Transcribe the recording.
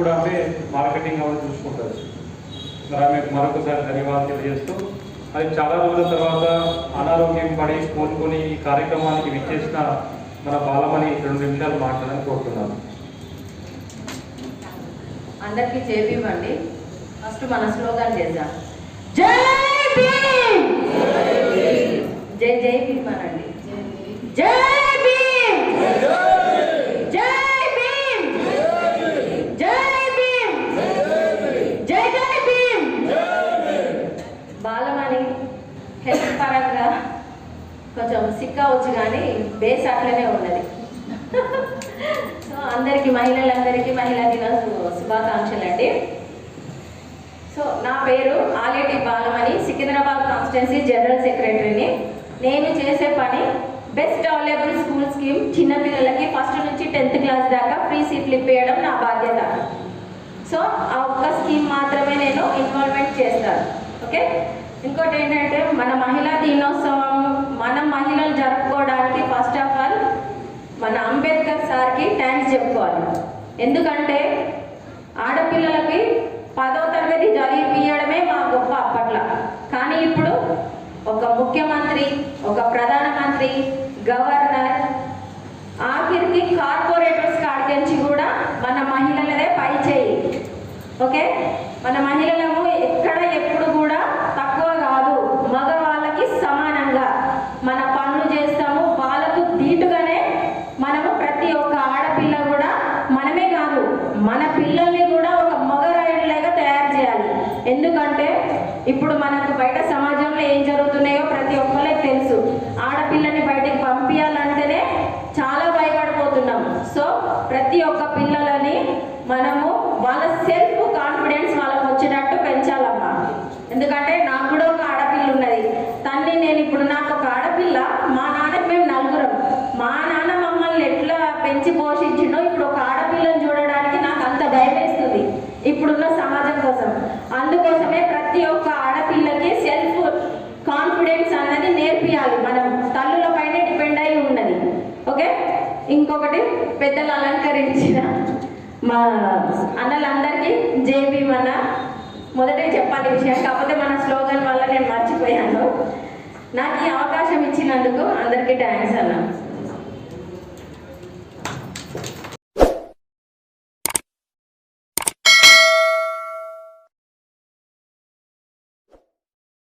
కూడా ఆమె మార్కెటింగ్ అవన్నీ చూసుకుంటారు. మరి ఆమె మరొకసారి ధన్యవాదాలు తెలియజేస్తూ అది చాలా రోజుల తర్వాత అనారోగ్యం పడి కోలుకొని ఈ కార్యక్రమానికి విచ్చేసిన మన బాలమని రెండు నిమిషాలు మాట్లాడాలని కోరుతున్నాను. అందరికీ చేపివ్వండి. ఫస్ట్ మన స్లోగన్ చేద్దాం. జై భీమ్ జై జై భీమ్ అనండి జై భీమ్ జై భీమ్ జై భీమ్ జై జై భీమ్ బాలమణి హెల్త్ పరంగా కొంచెం సిక్ అవ్వచ్చు కానీ బేస్ అట్లనే ఉన్నది. సో అందరికీ మహిళలందరికీ మహిళా దిన శుభాకాంక్షలు అండి సో నా పేరు ఆలేటి బాలమణి సికింద్రాబాద్ కాన్స్టిట్యున్సీ జనరల్ సెక్రటరీని నేను చేసే పని బెస్ట్ అవైలబుల్ స్కూల్ స్కీమ్ చిన్నపిల్లలకి ఫస్ట్ నుంచి టెన్త్ క్లాస్ దాకా ఫ్రీ సీట్లు ఇప్పించడం నా బాధ్యత. సో ఆ ఒక్క స్కీమ్ మాత్రమే నేను ఇన్వాల్వ్మెంట్ చేస్తాను. ఓకే? ఇంకోటి ఏంటంటే మన మహిళా దినోత్సవం మన మహిళలు జరుపుకోవడానికి ఫస్ట్ ఆఫ్ ఆల్ మన అంబేద్కర్ సార్కి థ్యాంక్స్ చెప్పుకోవాలి. ఎందుకంటే ఆడపిల్లలకి పదో తరగతి చదివిపించడమే మా గొప్ప అప్పట్లో. కానీ ఇప్పుడు ఒక ముఖ్యమంత్రి ఒక ప్రధానమంత్రి గవర్నర్ ఆఖరికి కార్పొరేటర్స్ కాడికించి కూడా మన మహిళలదే పై చేయి ఓకే? మన మహిళలు ఎక్కడ ఎప్పుడు కూడా తక్కువ కాదు మగవాళ్ళకి సమానంగా మన పనులు చేస్తాము వాళ్ళకు దీటుగానే మనము ప్రతి ఒక్క ఆడపిల్ల కూడా మనమే కాదు మన పిల్లల్ని కూడా ఒక మగరాయుడిలాగా తయారు చేయాలి ఎందుకంటే ఇప్పుడు మనకు బయట సమాజంలో ఏం జరుగుతున్నాయో ప్రతి ఒక్కరికి తెలుసు. ఆడపిల్లని బయటికి పంపించాలంటేనే చాలా భయపడిపోతున్నాం. సో ప్రతి ఒక్క పిల్లలని మనము వాళ్ళ సెల్ఫ్ కాన్ఫిడెన్స్ వాళ్ళకి వచ్చేటట్టు పెంచాలమ్మా. ఎందుకంటే నాకు కూడా ఒక ఆడపిల్ల ఉన్నది. తన్ని నేను ఇప్పుడు నాకు ఒక ఆడపిల్ల మా నాన్నకి మేము నలుగురం. మా నాన్న మమ్మల్ని ఎట్లా పెంచి పోషించిండో ఇప్పుడు ఒక ఆడ సమాజం కోసం. అందుకోసమే ప్రతి ఒక్క ఆడపిల్లకి సెల్ఫ్ కాన్ఫిడెన్స్ అన్నది నేర్పియాలి మనం. తల్లుల పైన డిపెండ్ అయి ఉన్నది. ఓకే? ఇంకొకటి పెద్దలు అలంకరించిన మా అన్నలందరికీ జేబీ మన మొదటే చెప్పాలి విషయం కాకపోతే మన స్లోగన్ వల్ల నేను మర్చిపోయాను. నాకు ఈ అవకాశం ఇచ్చినందుకు అందరికీ థ్యాంక్స్ అన్నాను